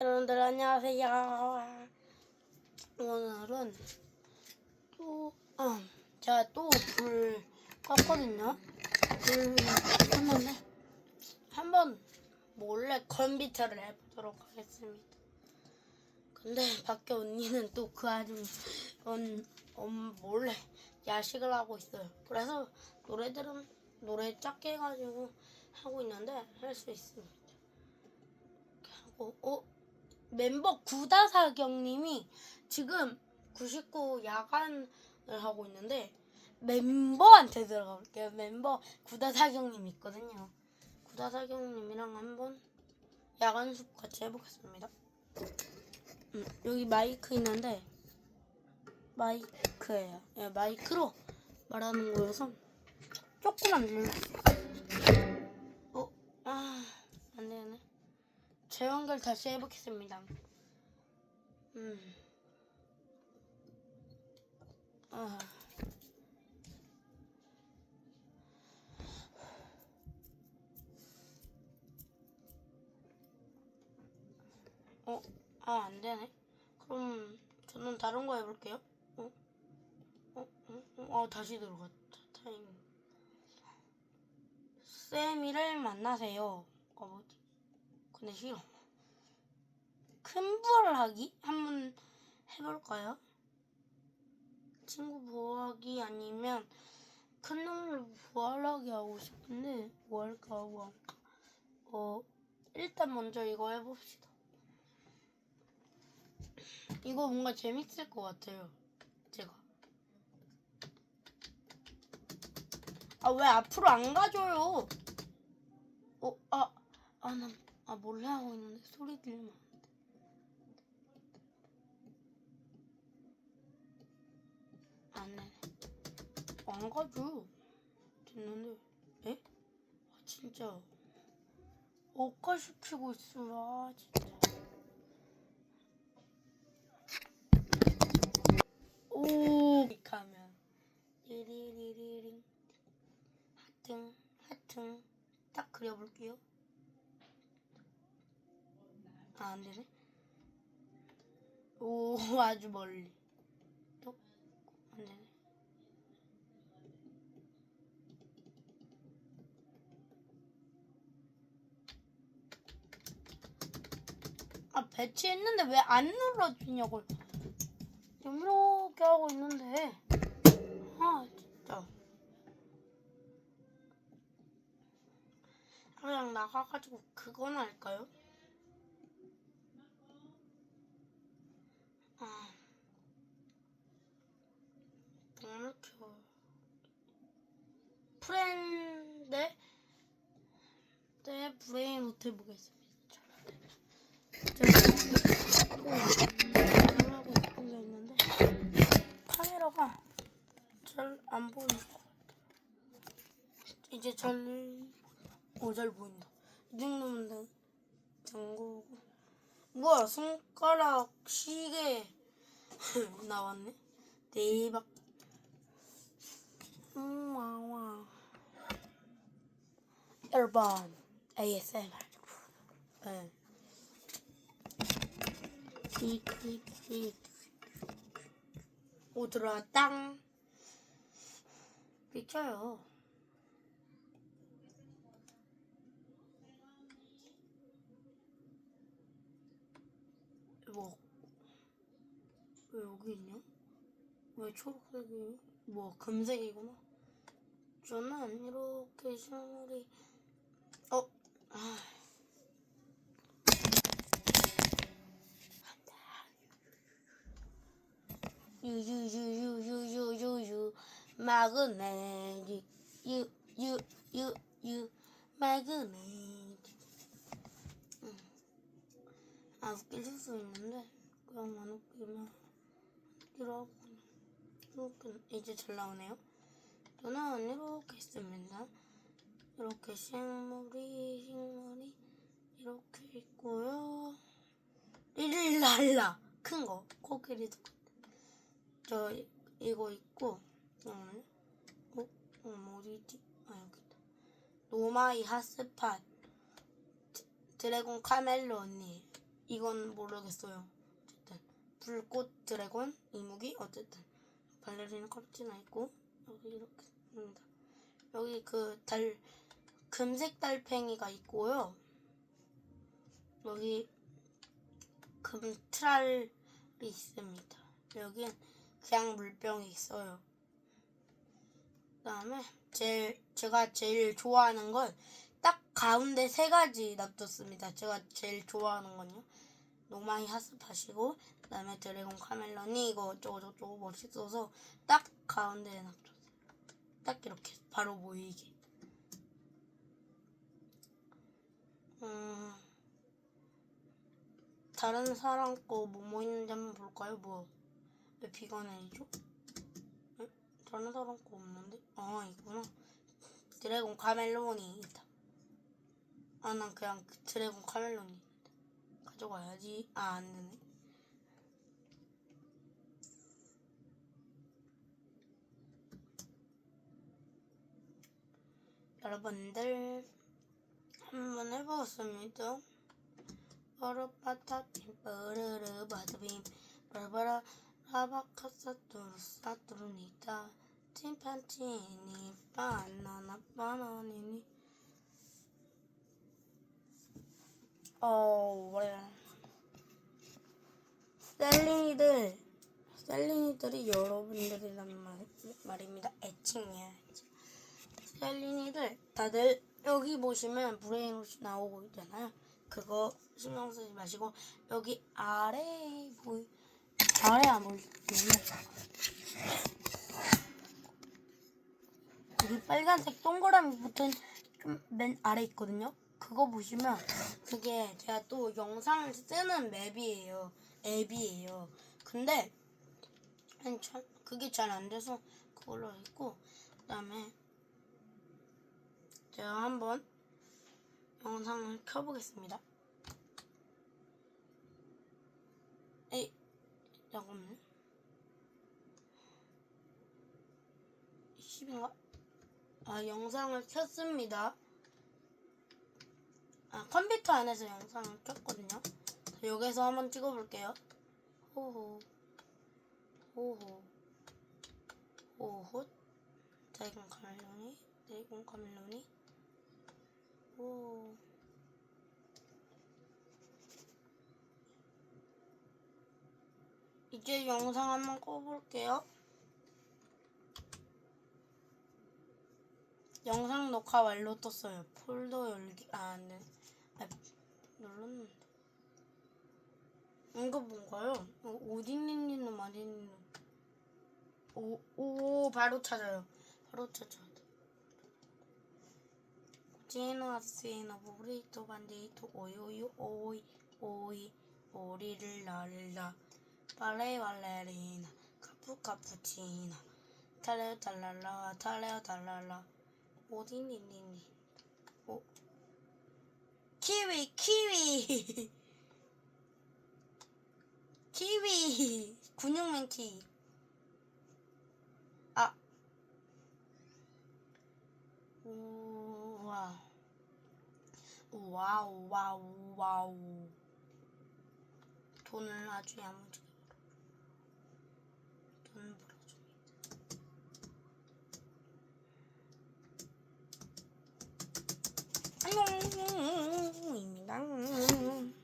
여러분들 안녕하세요. 오늘은 또 아, 제가 또 불 껐거든요. 불 껐는데 한번 몰래 컴퓨터를 해보도록 하겠습니다. 근데 밖에 언니는 또 그 아줌 언, 언 몰래 야식을 하고 있어요. 그래서 노래들은 노래 작게 해가지고 하고 있는데 할 수 있습니다. 하고 어 멤버 구다사경님이 지금 99 야간을 하고 있는데 멤버한테 들어가 볼게요. 멤버 구다사경님 있거든요. 구다사경님이랑 한번 야간 숲 같이 해보겠습니다. 음, 여기 마이크 있는데 마이크예요. 예, 마이크로 말하는 거여서 조금만 눌러주세요. 재연결 다시 해보겠습니다. 음. 아. 어, 아, 안 되네. 그럼 저는 다른 거 해볼게요. 어, 어, 어, 어, 아, 다시 들어갔다. 타임. 쌤이를 만나세요. 어, 뭐지? 근데 싫어. 큰 부활을 하기? 한번 해볼까요? 친구 부활하기 아니면 큰 놈을 부활하기 하고 싶은데 뭐 할까 뭐 할까 어 일단 먼저 이거 해봅시다 이거 뭔가 재밌을 것 같아요 제가 아 왜 앞으로 안 가줘요 어, 아, 아, 나, 아, 몰래 하고 있는데 소리 들리면 안 돼. 안 해. 안 가줘. 됐는데, 에? 아, 진짜. 억까 시키고 있어, 아, 진짜. 오, 가면. 리리리리링. 하트, 하트. 딱 그려볼게요. 아, 안 되네. 오, 아주 멀리. 또, 안 되네. 아, 배치했는데 왜 안 눌러주냐고. 이렇게 하고 있는데. 아, 진짜. 그냥 나가가지고 그거나 할까요? 아, 동물 키워. 프렌드 네 호텔 보겠습니다. 하고 싶은 게 있는데 카메라가 잘안 같아요. 이제 잘 어, 잘 보인다. 이 정도면 된, 된 거고. 뭐야, 손가락 시계 나왔네? 대박. 음, 와와. 여러분, ASMR. 네. 띡띡띡. 오, 들어왔다. 비켜요. 뭐, 왜 여기 있냐? 왜 초록색이에요? 뭐, 금색이구나. 저는 이렇게 실물이, 유유유유유유유유 마그네틱 유유유유 마그네틱 아 웃길 수 있는데 그냥 안 웃기면 웃기로 이렇게 이제 잘 나오네요 저는 이렇게 했습니다 이렇게 생머리 생머리 이렇게 있고요 릴랄라 큰 거 코끼리도 저 이거 있고 그다음에 어, 어 어디지? 아 여기 있다. 노마이 핫스팟 드- 드래곤 카멜로 언니 이건 모르겠어요. 어쨌든 불꽃 드래곤 이무기 어쨌든 발레리나 컵티나 있고 여기 이렇게 있습니다. 여기 그 달 금색 달팽이가 있고요. 여기 금트랄이 있습니다. 여긴 그냥 물병이 있어요. 그다음에 제가 제일 좋아하는 건 딱 가운데 세 가지 놔뒀습니다. 제가 제일 좋아하는 건요. 노마이 하스팟이고 그다음에 드래곤 카멜론이 이거 어쩌고 저쩌고 멋있어서 딱 가운데에 놔뒀어요. 딱 이렇게 바로 보이게. 음, 다른 사람 거 뭐뭐 있는지 한번 볼까요? 뭐, 왜 비건이죠? 응? 다른 사람 거 없는데? 아, 있구나. 드래곤 카멜론이 있다. 아, 난 그냥 그 드래곤 카멜론이 있는데. 가져가야지. 아, 안 되네. 여러분들, 한번 해보겠습니다. 바로 바타빔 빠르르 바드빔 바라바라 라바카사투르 사투르니다 침판치니 바나나? 바나니니? 어 뭐래. 셀린이들 셀린이들이 여러분들이란 말, 말입니다. 애칭이야 셀린이들 다들 여기 보시면 브레인롯이 나오고 있잖아요. 그거 신경 쓰지 마시고 여기 아래 보이 안 보이시면 여기 빨간색 동그라미 붙은 좀 맨 아래 있거든요. 그거 보시면 그게 제가 또 영상을 쓰는 맵이에요. 앱이에요. 근데 참 그게 잘 안 돼서 그걸로 했고 그다음에 제가 한번 영상을 켜보겠습니다. 에이, 잠깐만요. 10인가? 아, 영상을 켰습니다. 아, 컴퓨터 안에서 영상을 켰거든요. 자, 여기서 한번 찍어볼게요. 호호. 호호. 호호. 드래곤 카멜론이, 드래곤 카멜론이. 오. 이제 영상 한번 꺼볼게요. 영상 녹화 완료 떴어요. 폴더 열기 아, 네. 아, 눌렀는데. 이거 뭔가요? 이거 오디니니는 마디니는 오, 오, 바로 찾아요. 바로. Cino assino burrito bandito oi oi oi oi 오리를 날라 발레 발레리나 카푸 카푸치나 탈레오 탈랄라 탈레오 탈랄라 오디니니니 오 키위 키위 키위 근육맨 키 아. 우와. 와우, 와우, 와우. 돈을 아주 야무지게 소용으로 줍니다. 안녕입니다.